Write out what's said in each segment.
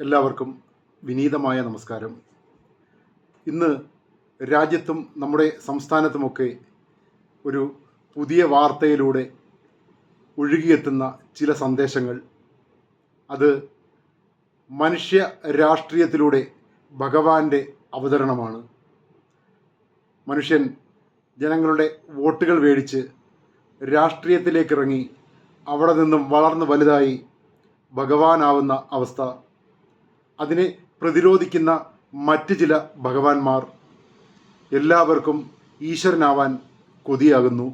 എല്ലാവർക്കും വിനീതമായ നമസ്കാരം. ഇന്ന് രാജ്യത്തും നമ്മുടെ സംസ്ഥാനത്തുമൊക്കെ ഒരു പുതിയ വാർത്തയിലൂടെ ഒഴുകിയെത്തുന്ന ചില സന്ദേശങ്ങൾ. അത് മനുഷ്യ രാഷ്ട്രീയത്തിലൂടെ ഭഗവാന്റെ അവതരണമാണ്. മനുഷ്യൻ ജനങ്ങളുടെ വോട്ടുകൾ മേടിച്ച് രാഷ്ട്രീയത്തിലേക്കിറങ്ങി അവിടെ നിന്നും വളർന്ന് വലുതായി ഭഗവാനാവുന്ന അവസ്ഥ അതിനെ പ്രതിരോധിക്കുന്ന മറ്റ് ചില ഭഗവാന്മാർ എല്ലാവർക്കും ഈശ്വരനാവാൻ കൊതിയാകുന്നു.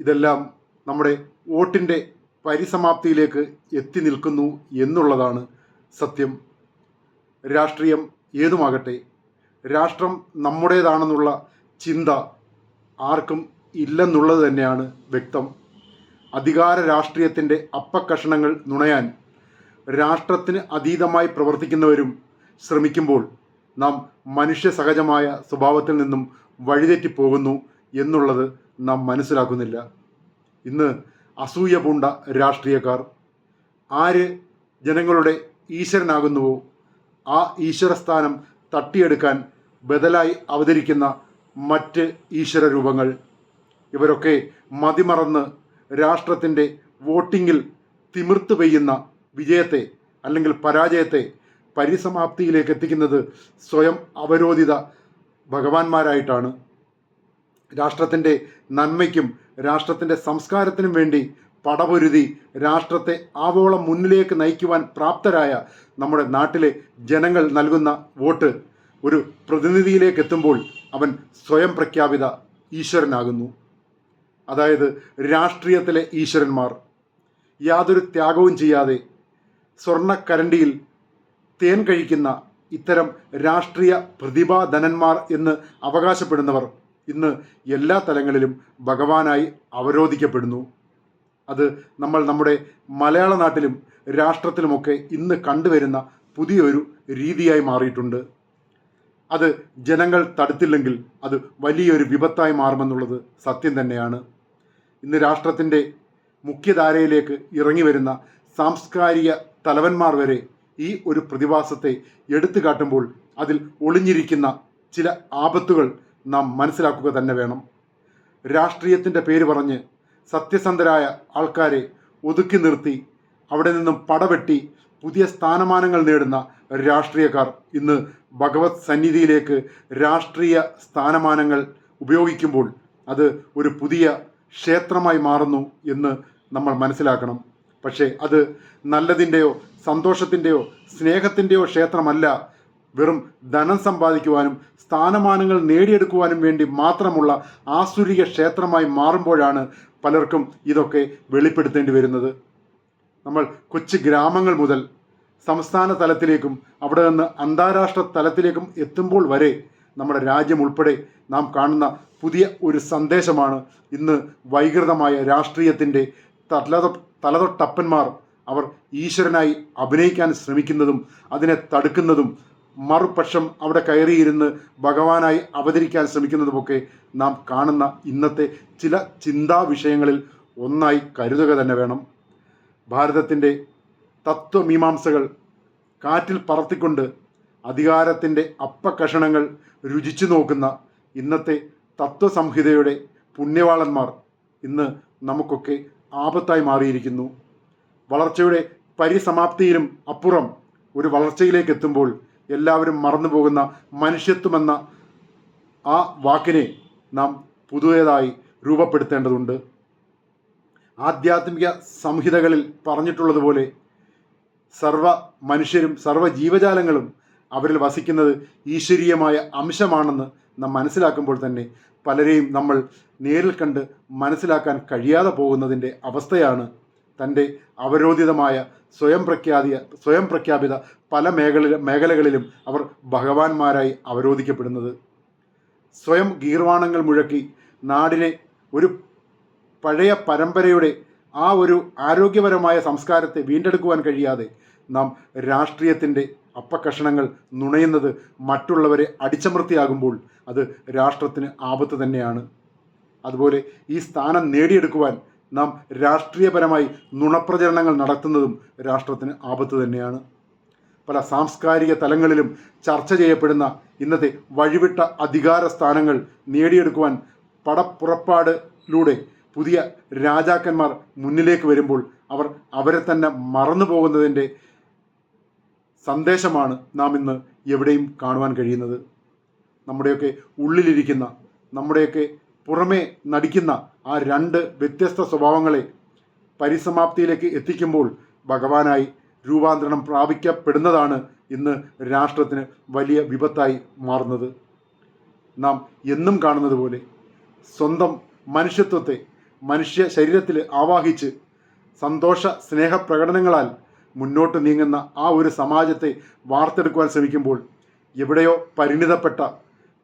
ഇതെല്ലാം നമ്മുടെ വോട്ടിന്റെ പരിസമാപ്തിയിലേക്ക് എത്തി നിൽക്കുന്നു എന്നുള്ളതാണ് സത്യം. രാഷ്ട്രീയം ഏതുമാകട്ടെ രാഷ്ട്രം നമ്മുടേതാണെന്നുള്ള ചിന്ത ആർക്കും ഇല്ലെന്നുള്ളത് തന്നെയാണ് വ്യക്തം. അധികാര രാഷ്ട്രീയത്തിന്റെ അപ്പക്കഷണങ്ങൾ നുണയാൻ രാഷ്ട്രത്തിന് അതീതമായി പ്രവർത്തിക്കുന്നവരും ശ്രമിക്കുമ്പോൾ നാം മനുഷ്യ സഹജമായ സ്വഭാവത്തിൽ നിന്നും വഴിതെറ്റി പോകുന്നു എന്നുള്ളത് നാം മനസ്സിലാക്കുന്നില്ല. ഇന്ന് അസൂയ പൂണ്ട രാഷ്ട്രീയക്കാർ ആര് ജനങ്ങളുടെ ഈശ്വരനാകുന്നുവോ ആ ഈശ്വരസ്ഥാനം തട്ടിയെടുക്കാൻ ബദലായി അവതരിക്കുന്ന മറ്റ് ഈശ്വര രൂപങ്ങൾ. ഇവരൊക്കെ മതിമറന്ന് രാഷ്ട്രത്തിന്റെ വോട്ടിങ്ങിൽ തിമിർത്ത് പെയ്യുന്ന വിജയത്തെ അല്ലെങ്കിൽ പരാജയത്തെ പരിസമാപ്തിയിലേക്ക് എത്തിക്കുന്നത് സ്വയം അവരോധിത ഭഗവാന്മാരായിട്ടാണ്. രാഷ്ട്രത്തിന്റെ നന്മയ്ക്കും രാഷ്ട്രത്തിന്റെ സംസ്കാരത്തിനും വേണ്ടി പടപൊരുതി രാഷ്ട്രത്തെ ആവോളം മുന്നിലേക്ക് നയിക്കുവാൻ പ്രാപ്തരായ നമ്മുടെ നാട്ടിലെ ജനങ്ങൾ നൽകുന്ന വോട്ട് ഒരു പ്രതിനിധിയിലേക്ക് എത്തുമ്പോൾ അവൻ സ്വയം പ്രഖ്യാപിത ഈശ്വരനാകുന്നു. അതായത് രാഷ്ട്രീയത്തിലെ ഈശ്വരന്മാർ. യാതൊരു ത്യാഗവും ചെയ്യാതെ സ്വർണക്കരണ്ടിയിൽ തേൻ കഴിക്കുന്ന ഇത്തരം രാഷ്ട്രീയ പ്രതിഭാധനന്മാർ എന്ന് അവകാശപ്പെടുന്നവർ ഇന്ന് എല്ലാ തലങ്ങളിലും ഭഗവാനായി അവരോധിക്കപ്പെടുന്നു. അത് നമ്മൾ നമ്മുടെ മലയാള നാട്ടിലും രാഷ്ട്രത്തിലുമൊക്കെ ഇന്ന് കണ്ടുവരുന്ന പുതിയൊരു രീതിയായി മാറിയിട്ടുണ്ട്. അത് ജനങ്ങൾ തടുത്തില്ലെങ്കിൽ അത് വലിയൊരു വിപത്തായി മാറുമെന്നുള്ളത് സത്യം തന്നെയാണ്. ഇന്ന് രാഷ്ട്രത്തിന്റെ മുഖ്യധാരയിലേക്ക് ഇറങ്ങി വരുന്ന സാംസ്കാരിക തലവന്മാർ വരെ ഈ ഒരു പ്രതിഭാസത്തെ എടുത്തു കാട്ടുമ്പോൾ അതിൽ ഒളിഞ്ഞിരിക്കുന്ന ചില ആപത്തുകൾ നാം മനസ്സിലാക്കുക തന്നെ വേണം. രാഷ്ട്രീയത്തിന്റെ പേര് പറഞ്ഞ് സത്യസന്ധരായ ആൾക്കാരെ ഒതുക്കി നിർത്തി അവിടെ നിന്നും പടവെട്ടി പുതിയ സ്ഥാനമാനങ്ങൾ നേടുന്ന രാഷ്ട്രീയക്കാർ ഇന്ന് ഭഗവത് സന്നിധിയിലേക്ക് രാഷ്ട്രീയ സ്ഥാനമാനങ്ങൾ ഉപയോഗിക്കുമ്പോൾ അത് ഒരു പുതിയ ക്ഷേത്രമായി മാറുന്നു എന്ന് നമ്മൾ മനസ്സിലാക്കണം. പക്ഷേ അത് നല്ലതിന്റെയോ സന്തോഷത്തിന്റെയോ സ്നേഹത്തിന്റെയോ ക്ഷേത്രമല്ല. വെറും ധനം സമ്പാദിക്കുവാനും സ്ഥാനമാനങ്ങൾ നേടിയെടുക്കുവാനും വേണ്ടി മാത്രമുള്ള ആസുരിക ക്ഷേത്രമായി മാറുമ്പോഴാണ് പലർക്കും ഇതൊക്കെ വെളിപ്പെടുത്തേണ്ടി വരുന്നത്. നമ്മൾ കൊച്ചു ഗ്രാമങ്ങൾ മുതൽ സംസ്ഥാന തലത്തിലേക്കും അവിടെ നിന്ന് അന്താരാഷ്ട്ര തലത്തിലേക്കും എത്തുമ്പോൾ വരെ നമ്മുടെ രാജ്യം ഉൾപ്പെടെ നാം കാണുന്ന പുതിയ ഒരു സന്ദേശമാണ് ഇന്ന് വൈകൃതമായ രാഷ്ട്രീയത്തിന്റെ തലതൊ തലതൊട്ടപ്പന്മാർ അവർ ഈശ്വരനായി അഭിനയിക്കാൻ ശ്രമിക്കുന്നതും അതിനെ തടുക്കുന്നതും മറുപക്ഷം അവിടെ കയറിയിരുന്ന് ഭഗവാനായി അവതരിക്കാൻ ശ്രമിക്കുന്നതുമൊക്കെ നാം കാണുന്ന ഇന്നത്തെ ചില ചിന്താ വിഷയങ്ങളിൽ ഒന്നായി കരുതുക തന്നെ വേണം. ഭാരതത്തിന്റെ തത്വമീമാംസകൾ കാറ്റിൽ പറത്തിക്കൊണ്ട് അധികാരത്തിന്റെ അപ്പകഷണങ്ങൾ രുചിച്ചു നോക്കുന്ന ഇന്നത്തെ തത്വസംഹിതയുടെ പുണ്യവാളന്മാർ ഇന്ന് നമുക്കൊക്കെ ആപത്തായി മാറിയിരിക്കുന്നു. വളർച്ചയുടെ പരിസമാപ്തിയിലും അപ്പുറം ഒരു വളർച്ചയിലേക്ക് എത്തുമ്പോൾ എല്ലാവരും മറന്നു പോകുന്ന മനുഷ്യത്വമെന്ന ആ വാക്കിനെ നാം പുതിയതായി രൂപപ്പെടുത്തേണ്ടതുണ്ട്. ആധ്യാത്മിക സംഹിതകളിൽ പറഞ്ഞിട്ടുള്ളതുപോലെ സർവ മനുഷ്യരും സർവ ജീവജാലങ്ങളും അവരിൽ വസിക്കുന്നത് ഈശ്വരീയമായ അംശമാണെന്ന് നാം മനസ്സിലാക്കുമ്പോൾ തന്നെ പലരെയും നമ്മൾ നേരിൽ കണ്ട് മനസ്സിലാക്കാൻ കഴിയാതെ പോകുന്നതിന്റെ അവസ്ഥയാണ് തന്റെ അവരോധിതമായ സ്വയം പ്രഖ്യാപിത സ്വയം പ്രഖ്യാപിത പല മേഖല മേഖലകളിലും അവർ ഭഗവാന്മാരായി അവരോധിക്കപ്പെടുന്നത്. സ്വയം ഗീർവാണങ്ങൾ മുഴക്കി നാടിനെ ഒരു പഴയ പരമ്പരയുടെ ആ ഒരു ആരോഗ്യപരമായ സംസ്കാരത്തെ വീണ്ടെടുക്കുവാൻ കഴിയാതെ നാം രാഷ്ട്രീയത്തിന്റെ അപ്പക്കഷണങ്ങൾ നുണയുന്നത് മറ്റുള്ളവരെ അടിച്ചമർത്തിയാകുമ്പോൾ അത് രാഷ്ട്രത്തിന് ആപത്ത് തന്നെയാണ്. അതുപോലെ ഈ സ്ഥാനം നേടിയെടുക്കുവാൻ നാം രാഷ്ട്രീയപരമായി നുണപ്രചരണങ്ങൾ നടത്തുന്നതും രാഷ്ട്രത്തിന് ആപത്ത് തന്നെയാണ്. പല സാംസ്കാരിക തലങ്ങളിലും ചർച്ച ചെയ്യപ്പെടുന്ന ഇന്നത്തെ വഴിവിട്ട അധികാര സ്ഥാനങ്ങൾ നേടിയെടുക്കുവാൻ പടപ്പുറപ്പാടിലൂടെ പുതിയ രാജാക്കന്മാർ മുന്നിലേക്ക് വരുമ്പോൾ അവർ അവരെ തന്നെ മറന്നു പോകുന്നതിന്റെ സന്ദേശമാണ് നാം ഇന്ന് എവിടെയും കാണുവാൻ കഴിയുന്നത്. നമ്മുടെയൊക്കെ ഉള്ളിലിരിക്കുന്ന നമ്മുടെയൊക്കെ പുറമേ നടിക്കുന്ന ആ രണ്ട് വ്യത്യസ്ത സ്വഭാവങ്ങളെ പരിസമാപ്തിയിലേക്ക് എത്തിക്കുമ്പോൾ ഭഗവാനായി രൂപാന്തരണം പ്രാപിക്കപ്പെടുന്നതാണ് ഇന്ന് രാഷ്ട്രത്തിന് വലിയ വിപത്തായി മാറുന്നത്. നാം എന്നും കാണുന്നത് പോലെ സ്വന്തം മനുഷ്യത്വത്തെ മനുഷ്യ ശരീരത്തിൽ ആവാഹിച്ച് സന്തോഷ സ്നേഹപ്രകടനങ്ങളാൽ മുന്നോട്ട് നീങ്ങുന്ന ആ ഒരു സമാജത്തെ വാർത്തെടുക്കുവാൻ ശ്രമിക്കുമ്പോൾ എവിടെയോ പരിണിതപ്പെട്ട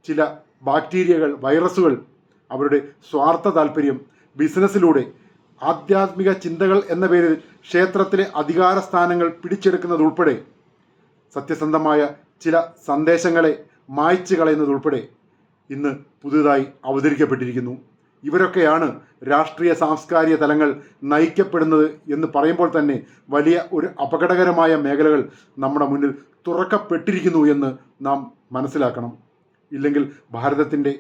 ചില ബാക്ടീരിയകൾ വൈറസുകൾ അവരുടെ സ്വാർത്ഥ താല്പര്യം ബിസിനസ്സിലൂടെ ആധ്യാത്മിക ചിന്തകൾ എന്ന പേരിൽ ക്ഷേത്രത്തിലെ അധികാര സ്ഥാനങ്ങൾ പിടിച്ചെടുക്കുന്നതുൾപ്പെടെ സത്യസന്ധമായ ചില സന്ദേശങ്ങളെ മായ്ച്ചു കളയുന്നതുൾപ്പെടെ ഇന്ന് പുതുതായി അവതരിക്കപ്പെട്ടിരിക്കുന്നു. ഇവരൊക്കെയാണ് രാഷ്ട്രീയ സാംസ്കാരിക തലങ്ങൾ നയിക്കപ്പെടുന്നത് എന്ന് പറയുമ്പോൾ തന്നെ വലിയ ഒരു അപകടകരമായ മേഖലകൾ നമ്മുടെ മുന്നിൽ തുറക്കപ്പെട്ടിരിക്കുന്നു എന്ന് നാം മനസ്സിലാക്കണം. ഇല്ലെങ്കിൽ ഭാരതത്തിന്റെ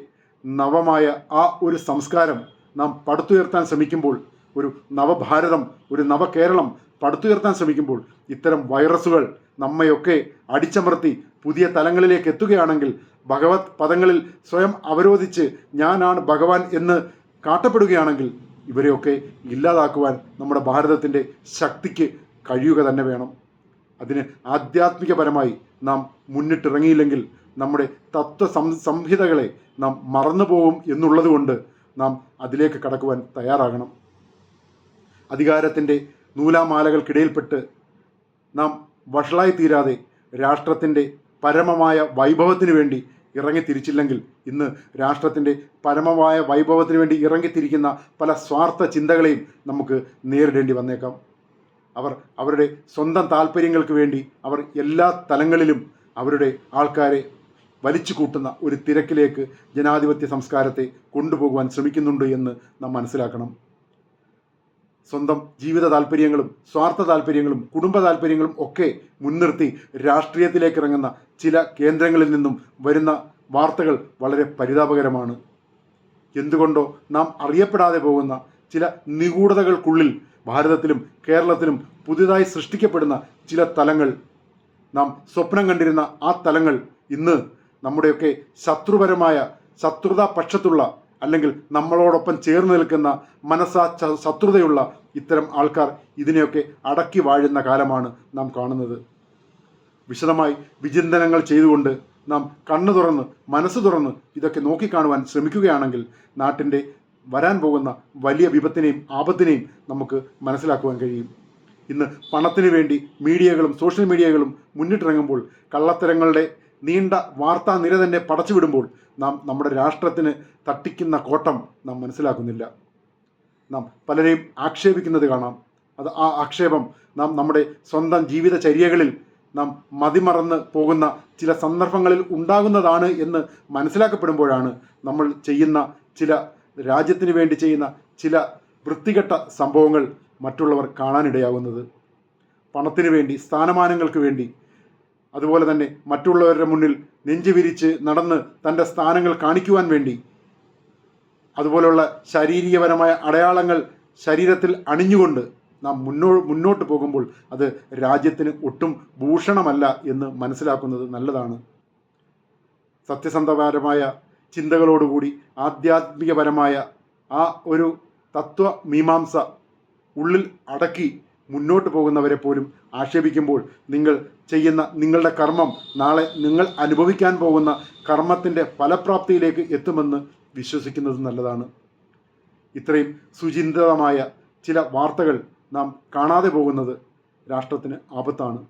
നവമായ ആ ഒരു സംസ്കാരം നാം പടുത്തുയർത്താൻ ശ്രമിക്കുമ്പോൾ ഒരു നവഭാരതം ഒരു നവകേരളം പടുത്തുയർത്താൻ ശ്രമിക്കുമ്പോൾ ഇത്തരം വൈറസുകൾ നമ്മയൊക്കെ അടിച്ചമർത്തി പുതിയ തലങ്ങളിലേക്ക് എത്തുകയാണെങ്കിൽ ഭഗവത് പദങ്ങളിൽ സ്വയം അവരോധിച്ച് ഞാനാണ് ഭഗവാൻ എന്ന് കാട്ടപ്പെടുകയാണെങ്കിൽ ഇവരെയൊക്കെ ഇല്ലാതാക്കുവാൻ നമ്മുടെ ഭാരതത്തിന്റെ ശക്തിക്ക് കഴിയുക തന്നെ വേണം. അതിന് ആധ്യാത്മികപരമായി നാം മുന്നിട്ടിറങ്ങിയില്ലെങ്കിൽ നമ്മുടെ തത്വ സംഹിതകളെ നാം മറന്നുപോകും എന്നുള്ളതുകൊണ്ട് നാം അതിലേക്ക് കടക്കുവാൻ തയ്യാറാകണം. അധികാരത്തിന്റെ നൂലാമാലകൾക്കിടയിൽപ്പെട്ട് നാം വഷളായി തീരാതെ രാഷ്ട്രത്തിന്റെ പരമമായ വൈഭവത്തിന് വേണ്ടി ഇറങ്ങിത്തിരിച്ചില്ലെങ്കിൽ ഇന്ന് രാഷ്ട്രത്തിന്റെ പരമമായ വൈഭവത്തിന് വേണ്ടി ഇറങ്ങിത്തിരിക്കുന്ന പല സ്വാർത്ഥ ചിന്തകളെയും നമുക്ക് നേരിടേണ്ടി വന്നേക്കാം. അവർ അവരുടെ സ്വന്തം താല്പര്യങ്ങൾക്ക് വേണ്ടി അവർ എല്ലാ തലങ്ങളിലും അവരുടെ ആൾക്കാരെ വലിച്ചു കൂട്ടുന്ന ഒരു തിരക്കിലേക്ക് ജനാധിപത്യ സംസ്കാരത്തെ കൊണ്ടുപോകുവാൻ ശ്രമിക്കുന്നുണ്ട് എന്ന് നാം മനസ്സിലാക്കണം. സ്വന്തം ജീവിത താല്പര്യങ്ങളും സ്വാർത്ഥ താല്പര്യങ്ങളും കുടുംബ താല്പര്യങ്ങളും ഒക്കെ മുൻനിർത്തി രാഷ്ട്രീയത്തിലേക്ക് ഇറങ്ങുന്ന ചില കേന്ദ്രങ്ങളിൽ നിന്നും വരുന്ന വാർത്തകൾ വളരെ പരിതാപകരമാണ്. എന്തുകൊണ്ടോ നാം അറിയപ്പെടാതെ പോകുന്ന ചില നിഗൂഢതകൾക്കുള്ളിൽ ഭാരതത്തിലും കേരളത്തിലും പുതിയതായി സൃഷ്ടിക്കപ്പെടുന്ന ചില തലങ്ങൾ നാം സ്വപ്നം കണ്ടിരുന്ന ആ തലങ്ങൾ ഇന്ന് നമ്മുടെയൊക്കെ ശത്രുപരമായ ശത്രുതാ പക്ഷത്തുള്ള അല്ലെങ്കിൽ നമ്മളോടൊപ്പം ചേർന്ന് നിൽക്കുന്ന മനസ്സാ ശത്രുതയുള്ള ഇത്തരം ആൾക്കാർ ഇതിനെയൊക്കെ അടക്കി വാഴുന്ന കാലമാണ് നാം കാണുന്നത്. വിശദമായി വിചിന്തനങ്ങൾ ചെയ്തുകൊണ്ട് നാം കണ്ണു തുറന്ന് മനസ്സ് തുറന്ന് ഇതൊക്കെ നോക്കിക്കാണുവാൻ ശ്രമിക്കുകയാണെങ്കിൽ നാട്ടിന്റെ വരാൻ പോകുന്ന വലിയ വിപത്തിനെയും ആപത്തിനെയും നമുക്ക് മനസ്സിലാക്കുവാൻ കഴിയും. ഇന്ന് പണത്തിന് വേണ്ടി മീഡിയകളും സോഷ്യൽ മീഡിയകളും മുന്നിട്ടിറങ്ങുമ്പോൾ കള്ളത്തരങ്ങളുടെ നീണ്ട വാർത്താ നിര തന്നെ പടച്ചുവിടുമ്പോൾ നാം നമ്മുടെ രാഷ്ട്രത്തിന് തട്ടിക്കുന്ന കോട്ടം നാം മനസ്സിലാക്കുന്നില്ല. നാം പലരെയും ആക്ഷേപിക്കുന്നത് കാണാം. അത് ആ ആക്ഷേപം നാം നമ്മുടെ സ്വന്തം ജീവിതചര്യകളിൽ നാം മതിമറന്ന് പോകുന്ന ചില സന്ദർഭങ്ങളിൽ ഉണ്ടാകുന്നതാണ് എന്ന് മനസ്സിലാക്കപ്പെടുമ്പോഴാണ് നമ്മൾ ചെയ്യുന്ന ചില രാജ്യത്തിന് വേണ്ടി ചെയ്യുന്ന ചില വൃത്തികെട്ട സംഭവങ്ങൾ മറ്റുള്ളവർ കാണാനിടയാകുന്നത് പണത്തിന് വേണ്ടി സ്ഥാനമാനങ്ങൾക്ക് വേണ്ടി. അതുപോലെ തന്നെ മറ്റുള്ളവരുടെ മുന്നിൽ നെഞ്ചു വിരിച്ച് നടന്ന് തന്റെ സ്ഥാനങ്ങൾ കാണിക്കുവാൻ വേണ്ടി. അതുപോലെയുള്ള ശാരീരികപരമായ അടയാളങ്ങൾ ശരീരത്തിൽ അണിഞ്ഞുകൊണ്ട് നാം മുന്നോ മുന്നോട്ട് പോകുമ്പോൾ അത് രാജ്യത്തിന് ഒട്ടും ഭൂഷണമല്ല എന്ന് മനസ്സിലാക്കുന്നത് നല്ലതാണ്. സത്യസന്ധപരമായ ചിന്തകളോടുകൂടി ആധ്യാത്മികപരമായ ആ ഒരു തത്വ മീമാംസ ഉള്ളിൽ അടക്കി മുന്നോട്ട് പോകുന്നവരെ പോലും ആക്ഷേപിക്കുമ്പോൾ നിങ്ങൾ ചെയ്യുന്ന നിങ്ങളുടെ കർമ്മം നാളെ നിങ്ങൾ അനുഭവിക്കാൻ പോകുന്ന കർമ്മത്തിന്റെ ഫലപ്രാപ്തിയിലേക്ക് എത്തുമെന്ന് വിശ്വസിക്കുന്നത് നല്ലതാണ്. ഇത്രയും സുചിന്തിതമായ ചില വാർത്തകൾ നാം കാണാതെ പോകുന്നത് രാഷ്ട്രത്തിന് ആപത്താണ്.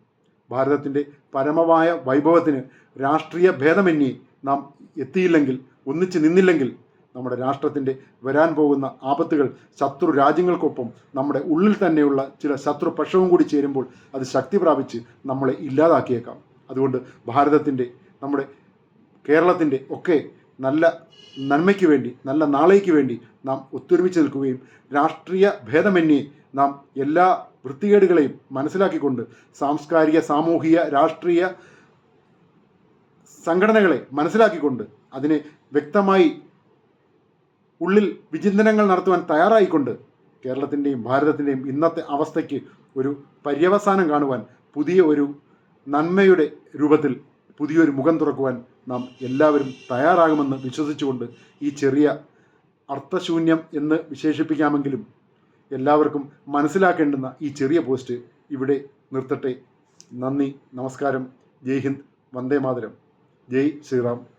ഭാരതത്തിന്റെ പരമമായ വൈഭവത്തിന് രാഷ്ട്രീയ ഭേദമന്യേ നാം എത്തിയില്ലെങ്കിൽ ഒന്നിച്ച് നിന്നില്ലെങ്കിൽ നമ്മുടെ രാഷ്ട്രത്തിന്റെ വരാൻ പോകുന്ന ആപത്തുകൾ ശത്രു രാജ്യങ്ങൾക്കൊപ്പം നമ്മുടെ ഉള്ളിൽ തന്നെയുള്ള ചില ശത്രു പക്ഷവും കൂടി ചേരുമ്പോൾ അത് ശക്തി പ്രാപിച്ച് നമ്മളെ ഇല്ലാതാക്കിയേക്കാം. അതുകൊണ്ട് ഭാരതത്തിന്റെ നമ്മുടെ കേരളത്തിന്റെ ഒക്കെ നല്ല നന്മയ്ക്ക് വേണ്ടി നല്ല നാളേക്ക് വേണ്ടി നാം ഒത്തൊരുമിച്ച് നിൽക്കുകയും രാഷ്ട്രീയ ഭേദമന്യേ നാം എല്ലാ വൃത്തികേടുകളെയും മനസ്സിലാക്കിക്കൊണ്ട് സാംസ്കാരിക സാമൂഹിക രാഷ്ട്രീയ സംഘടനകളെ മനസ്സിലാക്കിക്കൊണ്ട് അതിനെ വ്യക്തമായി ഉള്ളിൽ വിചിന്തനങ്ങൾ നടത്തുവാൻ തയ്യാറായിക്കൊണ്ട് കേരളത്തിന്റെയും ഭാരതത്തിന്റെയും ഇന്നത്തെ അവസ്ഥയ്ക്ക് ഒരു പര്യവസാനം കാണുവാൻ പുതിയ ഒരു നന്മയുടെ രൂപത്തിൽ പുതിയൊരു മുഖം തുറക്കുവാൻ നാം എല്ലാവരും തയ്യാറാകുമെന്ന് വിശ്വസിച്ചുകൊണ്ട് ഈ ചെറിയ അർത്ഥശൂന്യം എന്ന് വിശേഷിപ്പിക്കാമെങ്കിലും എല്ലാവർക്കും മനസ്സിലാക്കേണ്ടുന്ന ഈ ചെറിയ പോസ്റ്റ് ഇവിടെ നിർത്തട്ടെ. നന്ദി നമസ്കാരം. ജയ് ഹിന്ദ്. വന്ദേ മാതരം. ജയ് ശ്രീറാം.